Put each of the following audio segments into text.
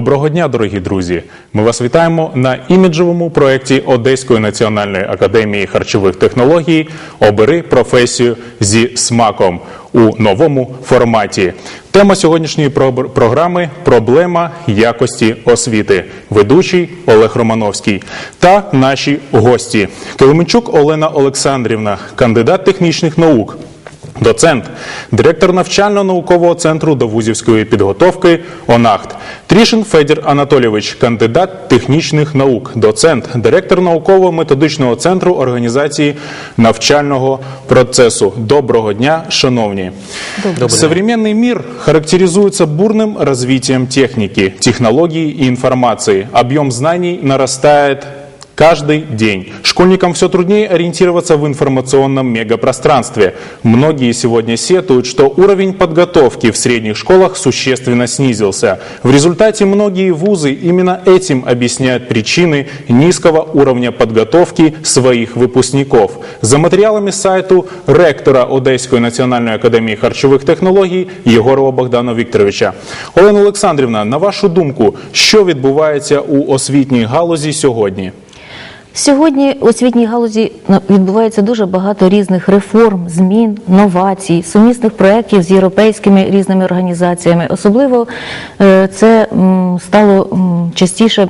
Доброго дня, дорогі друзі! Ми вас вітаємо на іміджовому проєкті Одеської національної академії харчових технологій Обери професію зі смаком у новому форматі. Тема сьогоднішньої про- програми проблема якості освіти. Ведучий Олег Романовський та наші гості Килименчук Олена Олександрівна, кандидат технічних наук. Доцент, директор навчально-наукового центру довузівської підготовки ОНАХТ. Трішин Федір Анатолійович, кандидат технічних наук, доцент, директор науково-методичного центру організації навчального процесу. Доброго дня, шановні. Современный мир характеризуется бурным развитием техники, технологий и информации. Объем знаний нарастает Каждый день. Школьникам все труднее ориентироваться в информационном мегапространстве. Многие сегодня сетуют, что уровень подготовки в средних школах существенно снизился. В результате многие вузы именно этим объясняют причины низкого уровня подготовки своих выпускников. За материалами сайту ректора Одеської національної академії харчових технологій Єгорова Богдана Вікторовича. Олена Олександрівна, на вашу думку, що відбувається у освітній галузі сьогодні? Сьогодні у освітній галузі ну, відбувається дуже багато різних реформ, змін, новацій, сумісних проєктів з європейськими різними організаціями. Особливо е, це стало частіше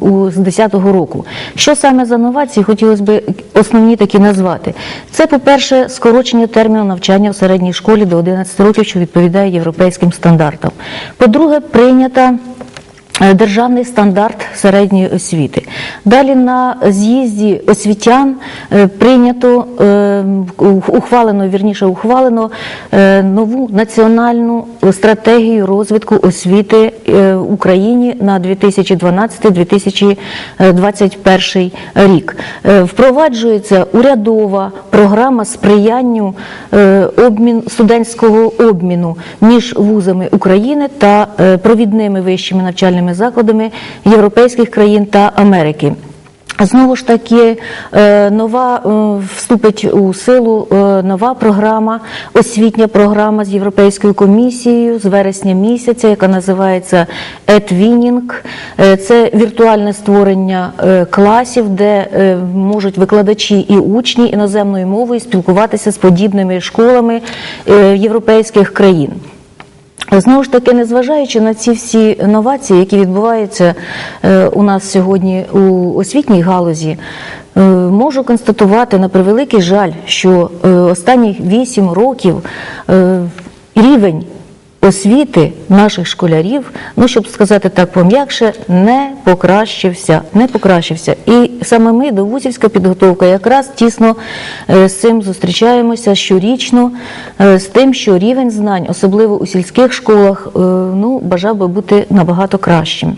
у з 10-го року. Що саме за новації хотілося б основні такі назвати? Це, по-перше, скорочення терміну навчання в середній школі до 11 років, що відповідає європейським стандартам. По-друге, прийнята Державний стандарт середньої освіти. Далі на з'їзді освітян е, прийнято е, ухвалено, вірніше ухвалено е, нову національну стратегію розвитку освіти е, в Україні на 2012-2021 рік. Е, Впроваджується урядова програма сприянню е, обмін студентського обміну між вузами України та е, провідними вищими навчальними закладами європейських країн та Америки. Знову ж таки, е, нова е, вступить у силу е, нова програма, освітня програма з Європейською комісією з вересня місяця, яка називається EdWinning. Е, Це віртуальне створення класів, де можуть викладачі і учні іноземною мовою спілкуватися з подібними школами європейських країн. Знову ж таки, незважаючи на ці всі новації, які відбуваються е, у нас сьогодні у освітній галузі, е, можу констатувати на превеликий жаль, що е, останні 8 років рівень освіти наших школярів, ну щоб сказати так пом'якше, не покращився. Не покращився. І саме ми, довузівська підготовка, якраз тісно е, з цим зустрічаємося щорічно, е, з тим, що рівень знань, особливо у сільських школах, е, ну бажав би бути набагато кращим.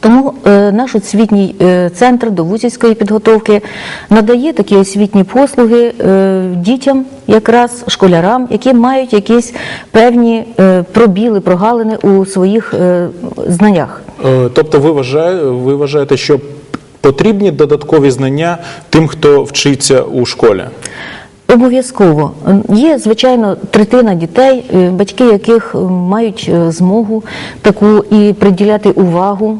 Тому е, наш освітній е, центр довузівської підготовки надає такі освітні послуги е, дітям, якраз школярам, які мають якісь певні е, пробіли, прогалини у своїх знаннях. Тобто ви вважаєте, ви вважаєте, що потрібні додаткові знання тим, хто вчиться у школі? Обов'язково є звичайно третина дітей, е, батьки яких е, мають е, змогу таку і приділяти увагу,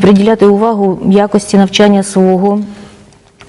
приділяти увагу якості навчання свого.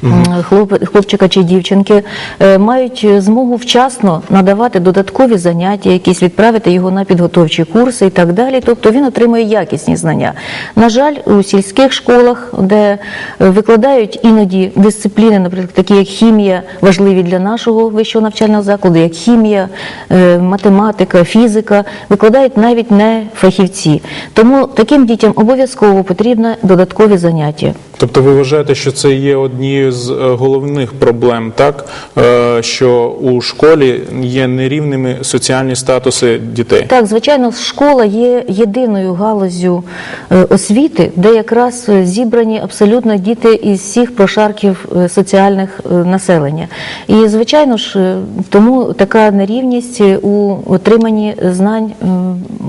Хлоп- Хлопчика чи дівчинки е, мають е, змогу вчасно надавати додаткові заняття, якісь відправити його на підготовчі курси і так далі. Тобто він отримує якісні знання. На жаль, у сільських школах, де е, викладають іноді дисципліни, наприклад, такі як хімія, важливі для нашого вищого навчального закладу, як хімія, е, математика, фізика, викладають навіть не фахівці. Тому таким дітям обов'язково потрібні додаткові заняття. Тобто ви вважаєте, що це є однією з е, головних проблем, так? Е, Що у школі є нерівними соціальні статуси дітей? Так, звичайно, школа є єдиною галузю е, освіти, де якраз зібрані абсолютно діти із всіх прошарків соціальних населення. І звичайно ж, тому така нерівність у отриманні знань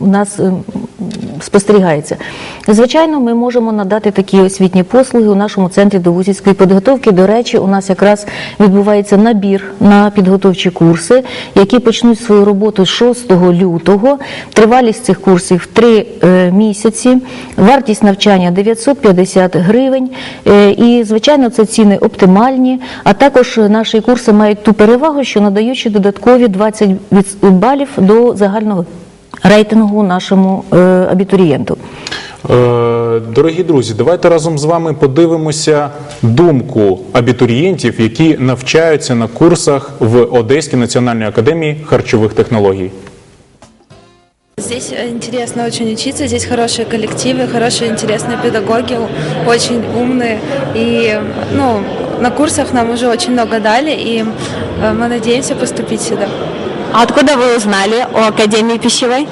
у нас е, спостерігається. Звичайно, ми можемо надати такі освітні послуги у нашому центрі довузівської підготовки. До речі, у нас якраз відбувається набір на підготовчі курси, які почнуть свою роботу 6 лютого. Тривалість цих курсів 3 е, місяці. Вартість навчання 950 гривень. Е, І, звичайно, це ціни оптимальні. А також наші курси мають ту перевагу, що надаючи додаткові 20 балів до загального рейтингу нашому е, абітурієнту. Е, Дорогі друзі, давайте разом з вами подивимося думку абітурієнтів, які навчаються на курсах в Одеській національній академії харчових технологій. Здесь э, интересно очень учиться, здесь хорошие коллективы, хорошие интересные педагоги, очень умные. И ну, на курсах нам уже очень много дали, и э, мы надеемся поступить сюда. А откуда вы узнали о Академии пищевой?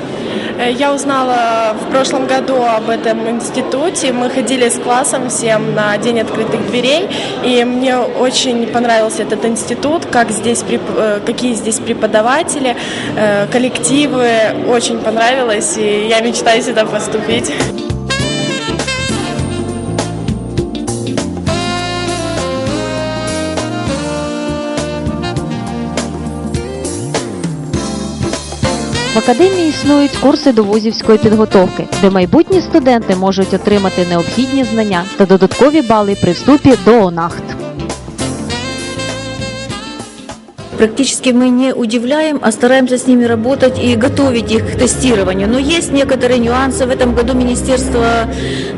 Э, Я узнала в прошлом году об этом институте. Мы ходили с классом всем на День открытых дверей, и мне очень понравился этот институт, как здесь, э, какие здесь преподаватели, э, коллективы. Очень понравилось, и я мечтаю сюда поступить. Академії існують курси довузівської підготовки, де майбутні студенти можуть отримати необхідні знання та додаткові бали при вступі до ОНАХТ. Практически мы не удивляем, а стараемся с ними работать и готовить их к тестированию. Но есть некоторые нюансы. В этом году министерство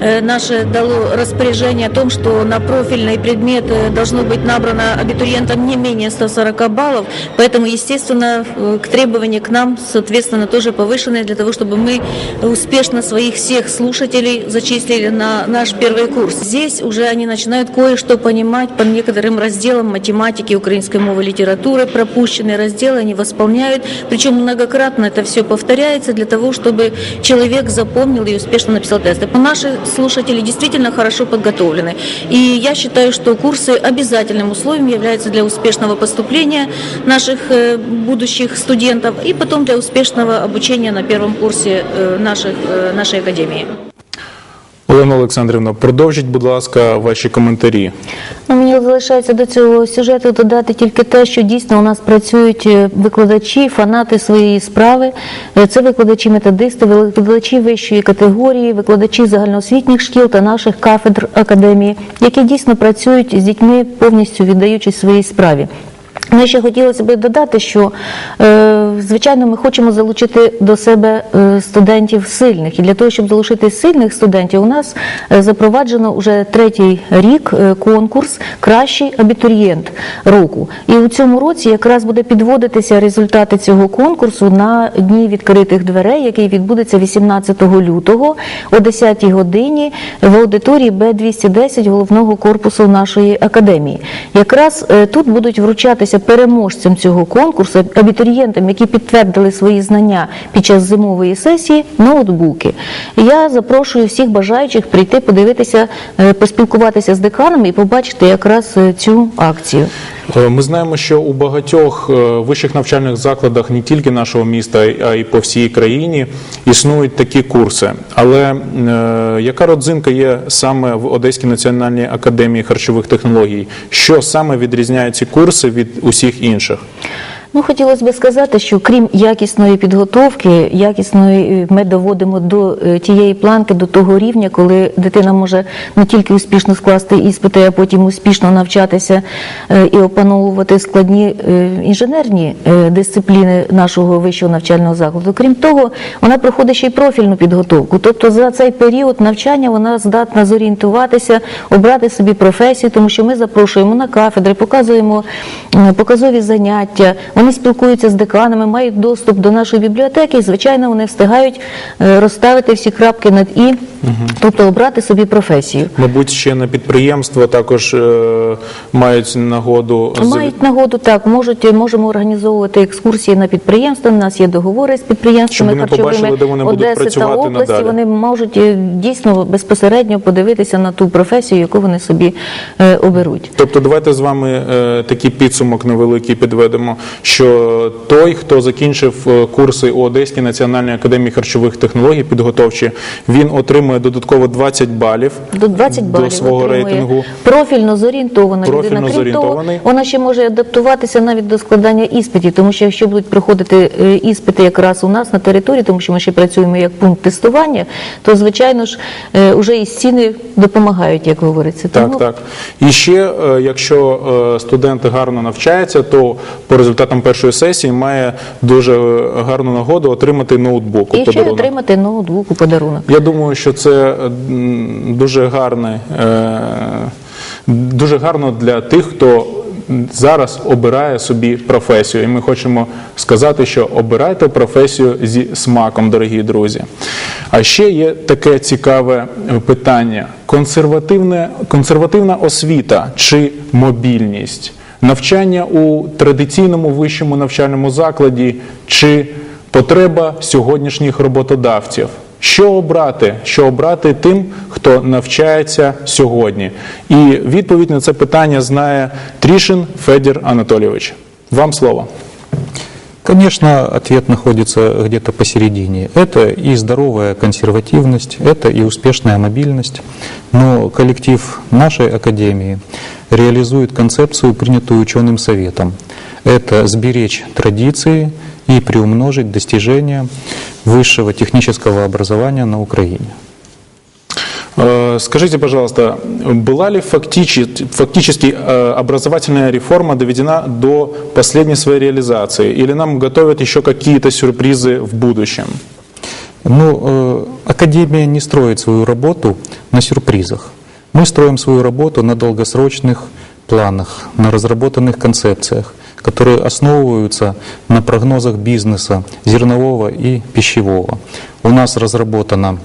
э, наше дало распоряжение о том, что на профильный предмет э, должно быть набрано абитуриентам не менее 140 баллов. Поэтому, естественно, э, к требования к нам, соответственно, тоже повышенные для того, чтобы мы успешно своих всех слушателей зачислили на наш первый курс. Здесь уже они начинают кое-что понимать по некоторым разделам математики, украинской мовы, литературы. Пропущенные разделы они восполняют. Причем многократно это все повторяется для того, чтобы человек запомнил и успешно написал тесты. Наши слушатели действительно хорошо подготовлены. И я считаю, что курсы обязательным условием являются для успешного поступления наших э, будущих студентов и потом для успешного обучения на первом курсе э, наших, э, нашей академии. Олена Олександрівна, продовжіть, будь ласка, ваші коментарі. Ну, мені залишається до цього сюжету додати тільки те, що дійсно у нас працюють е, викладачі, фанати своєї справи. Е, Це викладачі методисти, викладачі вищої категорії, викладачі загальноосвітніх шкіл та наших кафедр академії, які дійсно працюють з дітьми, повністю віддаючись своїй справі. Ну, і ще хотілося б додати, що е, звичайно ми хочемо залучити до себе е, студентів сильних. І для того, щоб залучити сильних студентів, у нас е, запроваджено вже третій рік конкурс Кращий абітурієнт року. І у цьому році якраз буде підводитися результати цього конкурсу на дні відкритих дверей, який відбудеться 18 лютого о 10 годині в аудиторії Б210 головного корпусу нашої академії. Якраз тут будуть вручатися переможцям цього конкурсу, абітурієнтам, які підтвердили свої знання під час зимової сесії, ноутбуки. Я запрошую всіх бажаючих прийти подивитися, е, поспілкуватися з деканами і побачити якраз е, цю акцію. Е, Ми знаємо, що у багатьох е, вищих навчальних закладах не тільки нашого міста, а й по всій країні існують такі курси. Але е, яка родзинка є саме в Одеській національній академії харчових технологій? Що саме відрізняє ці курси від усіх інших? Ну, хотілося б сказати, що крім якісної підготовки, якісної е, ми доводимо до е, тієї планки, до того рівня, коли дитина може не тільки успішно скласти іспити, а потім успішно навчатися е, і опановувати складні інженерні дисципліни нашого вищого навчального закладу. Крім того, вона проходить ще й профільну підготовку. Тобто за цей період навчання вона здатна зорієнтуватися, обрати собі професію, тому що ми запрошуємо на кафедри, показуємо показові заняття. Вони спілкуються з деканами, мають доступ до нашої бібліотеки, і звичайно, вони встигають е, розставити всі крапки над і, тобто обрати собі професію. Мабуть, ще на підприємства також е, мають нагоду Мають нагоду так, можуть можемо організовувати екскурсії на підприємства. У нас є договори з підприємствами харчовими побачили, Одеси та області. надалі. Вони можуть е, дійсно безпосередньо подивитися на ту професію, яку вони собі е, оберуть. Тобто, давайте з вами е, такий підсумок невеликий підведемо. Що той, хто закінчив е, курси у Одеській національній академії харчових технологій підготовчі, він отримує додатково 20 балів До 20 балів до свого отримує. рейтингу. Профільно зорієнтована Профільно людина. Крім того, вона ще може адаптуватися навіть до складання іспитів, тому що якщо будуть проходити е, іспити якраз у нас на території, тому що ми ще працюємо як пункт тестування, то звичайно ж е, уже і стіни допомагають, як говориться. Так, Тому так. І ще, е, якщо е, студент гарно навчається, то по результатам першої сесії має дуже гарну нагоду отримати ноутбук у і ще отримати ноутбук у подарунок. Я думаю, що це дуже гарне, е, дуже гарно для тих, хто зараз обирає собі професію. І ми хочемо сказати, що обирайте професію зі смаком, дорогі друзі. А ще є таке цікаве питання: консервативне, консервативна освіта чи мобільність, навчання у традиційному вищому навчальному закладі чи потреба сьогоднішніх роботодавців. Що обрати? Що обрати тим, хто навчається сьогодні? І відповідь на це питання знає Трішин Федір Анатолійович. Вам слово. Конечно, ответ находится где-то посередине. Это и здоровая консервативность, это и успешная мобильность. Но коллектив нашей академии реализует концепцию, принятую ученым советом. Это сберечь традиции и приумножить достижения высшего технического образования на Украине. Э, Скажите, пожалуйста, была ли фактически, фактически э, образовательная реформа доведена до последней своей реализации? Или нам готовят еще какие-то сюрпризы в будущем? Ну, э, Академия не строит свою работу на сюрпризах. Мы строим свою работу на долгосрочных планах, на разработанных концепциях, которые основываются на прогнозах бизнеса, зернового и пищевого. У нас разработана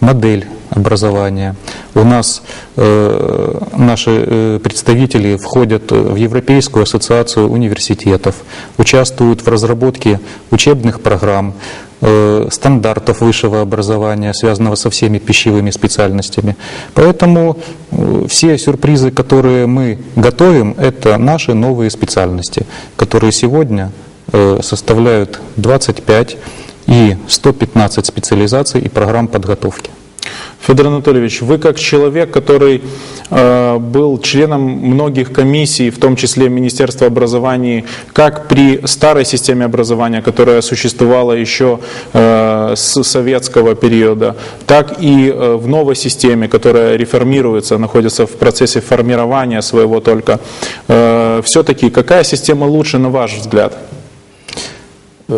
модель образования. У нас э, наши э, представители входят в Европейскую ассоциацию университетов, участвуют в разработке учебных программ, э, стандартов высшего образования, связанного со всеми пищевыми специальностями. Поэтому э, все сюрпризы, которые мы готовим, это наши новые специальности, которые сегодня э, составляют 25 и 115 специализаций и программ подготовки. Федор Анатольевич, вы как человек, который э, был членом многих комиссий, в том числе Министерства образования, как при старой системе образования, которая существовала еще э, с советского периода, так и э, в новой системе, которая реформируется, находится в процессе формирования своего только, э, все-таки какая система лучше, на ваш взгляд?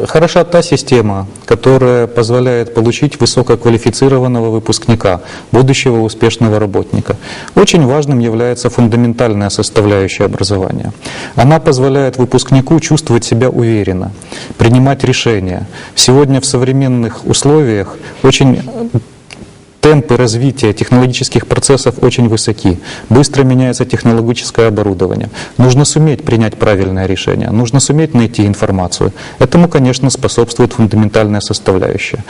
Хороша та система, которая позволяет получить высококвалифицированного выпускника, будущего успешного работника. Очень важным является фундаментальная составляющая образования. Она позволяет выпускнику чувствовать себя уверенно, принимать решения. Сегодня в современных условиях очень темпы развития технологических процессов очень высоки. Быстро меняется технологическое оборудование. Нужно суметь принять правильное решение, нужно суметь найти информацию. Этому, конечно, способствует фундаментальная составляющая.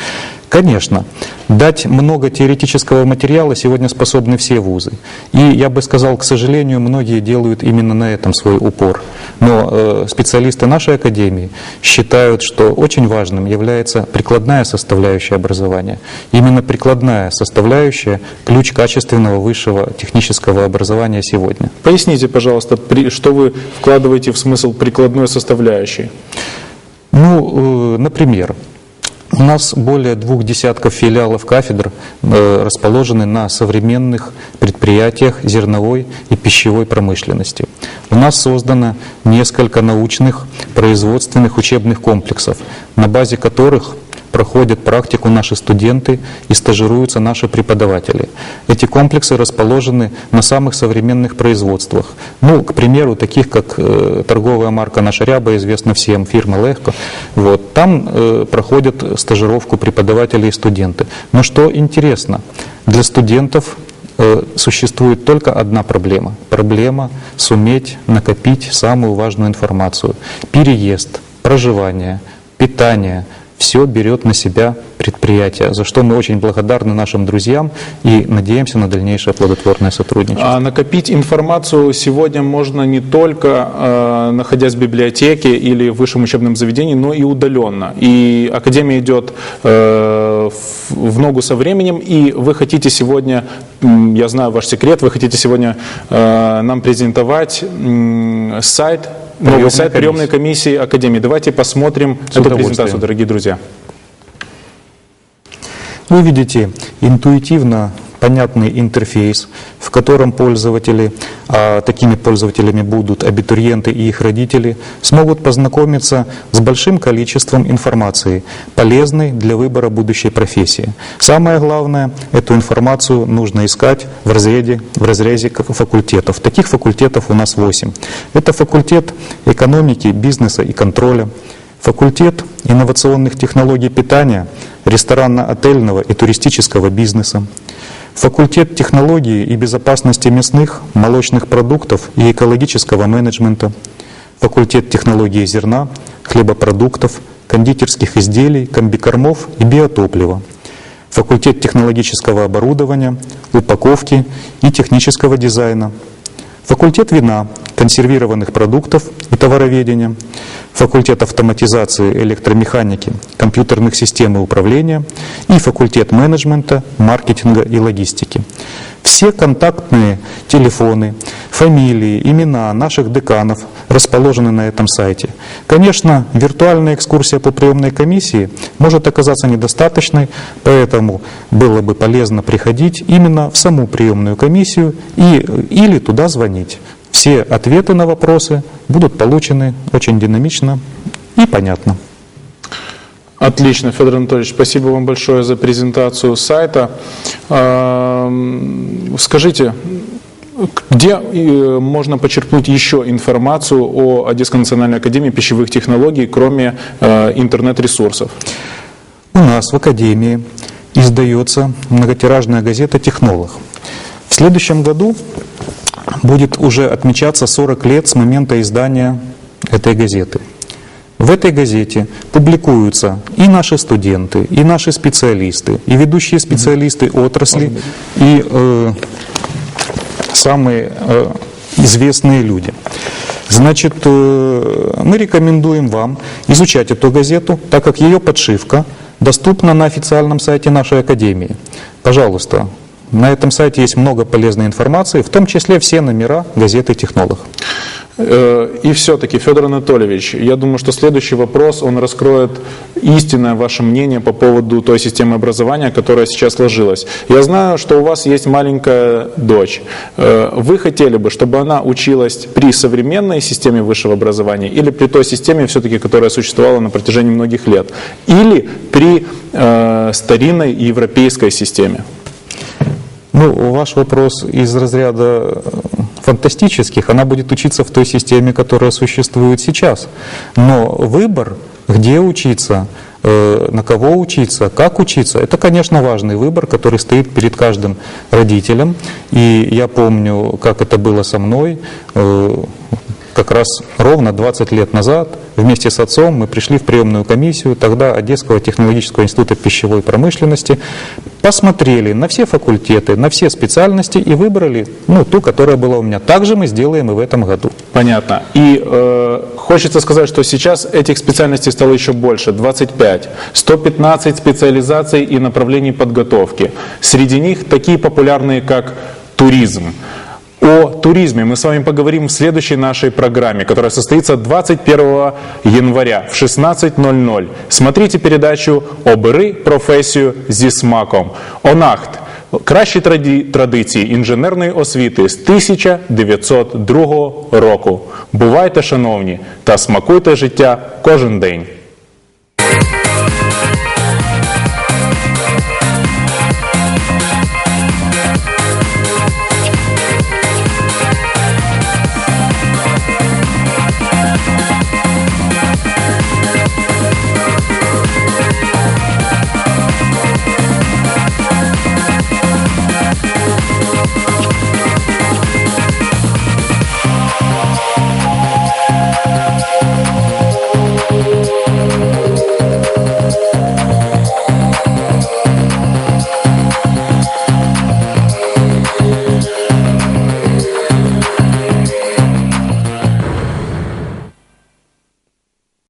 Конечно, дать много теоретического материала сегодня способны все вузы. И я бы сказал, к сожалению, многие делают именно на этом свой упор. Но э, специалисты нашей академии считают, что очень важным является прикладная составляющая образования. Именно прикладная составляющая – ключ качественного высшего технического образования сегодня. Поясните, пожалуйста, что вы вкладываете в смысл прикладной составляющей? Ну, э, например, у нас более двух десятков филиалов кафедр э, расположены на современных предприятиях зерновой и пищевой промышленности. У нас создано несколько научных производственных учебных комплексов, на базе которых проходят практику наши студенты и стажируются наши преподаватели. Эти комплексы расположены на самых современных производствах. Ну, к примеру, таких как э, торговая марка «Наша ряба», известна всем, фирма «Легко». Вот, там э, проходят стажировку преподаватели и студенты. Но что интересно, для студентов э, существует только одна проблема. Проблема суметь накопить самую важную информацию. Переезд, проживание, питание – все берет на себя предприятия, за что мы очень благодарны нашим друзьям и надеемся на дальнейшее плодотворное сотрудничество. А накопить информацию сегодня можно не только э, находясь в библиотеке или в высшем учебном заведении, но и удаленно. И Академия идет э, в, в ногу со временем, и вы хотите сегодня, я знаю ваш секрет, вы хотите сегодня э, нам презентовать м, сайт, новый сайт приемной комиссии Академии. Давайте посмотрим эту презентацию, дорогие друзья. Вы видите интуитивно понятный интерфейс, в котором пользователи, а такими пользователями будут абитуриенты и их родители, смогут познакомиться с большим количеством информации, полезной для выбора будущей профессии. Самое главное, эту информацию нужно искать в разрезе, в разрезе факультетов. Таких факультетов у нас 8. Это факультет экономики, бизнеса и контроля, факультет инновационных технологий питания, ресторанно-отельного и туристического бизнеса, факультет технологии и безопасности мясных, молочных продуктов и экологического менеджмента, факультет технологии зерна, хлебопродуктов, кондитерских изделий, комбикормов и биотоплива, факультет технологического оборудования, упаковки и технического дизайна, факультет вина, консервированных продуктов и товароведения, факультет автоматизации, электромеханики, компьютерных систем и управления и факультет менеджмента, маркетинга и логистики. Все контактные телефоны, фамилии, имена наших деканов расположены на этом сайте. Конечно, виртуальная экскурсия по приемной комиссии может оказаться недостаточной, поэтому было бы полезно приходить именно в саму приемную комиссию и, или туда звонить. Все ответы на вопросы будут получены очень динамично и понятно. Отлично, Федор Анатольевич, спасибо вам большое за презентацию сайта. Эм, Скажите, где э, можно почерпнуть еще информацию о Одесской национальной академии пищевых технологий, кроме э, интернет-ресурсов? У нас в Академии издается многотиражная газета «Технолог». В следующем году будет уже отмечаться 40 лет с момента издания этой газеты. В этой газете публикуются и наши студенты, и наши специалисты, и ведущие специалисты отрасли, и э, самые э, известные люди. Значит, э, мы рекомендуем вам изучать эту газету, так как ее подшивка доступна на официальном сайте нашей академии. Пожалуйста, на этом сайте есть много полезной информации, в том числе все номера газеты «Технолог». Э, И все-таки, Федор Анатольевич, я думаю, что следующий вопрос, он раскроет истинное ваше мнение по поводу той системы образования, которая сейчас сложилась. Я знаю, что у вас есть маленькая дочь. Э, Вы хотели бы, чтобы она училась при современной системе высшего образования или при той системе, все-таки, которая существовала на протяжении многих лет? Или при э, старинной европейской системе? Ну, ваш вопрос из разряда фантастических, она будет учиться в той системе, которая существует сейчас. Но выбор, где учиться, э, на кого учиться, как учиться, это, конечно, важный выбор, который стоит перед каждым родителем. И я помню, как это было со мной, э, как раз ровно 20 лет назад вместе с отцом мы пришли в приемную комиссию тогда Одесского технологического института пищевой промышленности, посмотрели на все факультеты, на все специальности и выбрали ну, ту, которая была у меня. Так же мы сделаем и в этом году. Понятно. И э, хочется сказать, что сейчас этих специальностей стало еще больше, 25. 115 специализаций и направлений подготовки. Среди них такие популярные, как туризм. О туризме мы с вами поговорим в следующей нашей программе, которая состоится 21 января в 16.00. Смотрите передачу «Обери професію зі смаком». «Онахт» Кращі традиції інженерної освіти з 1902 року. Бувайте, шановні, та смакуйте життя кожен день.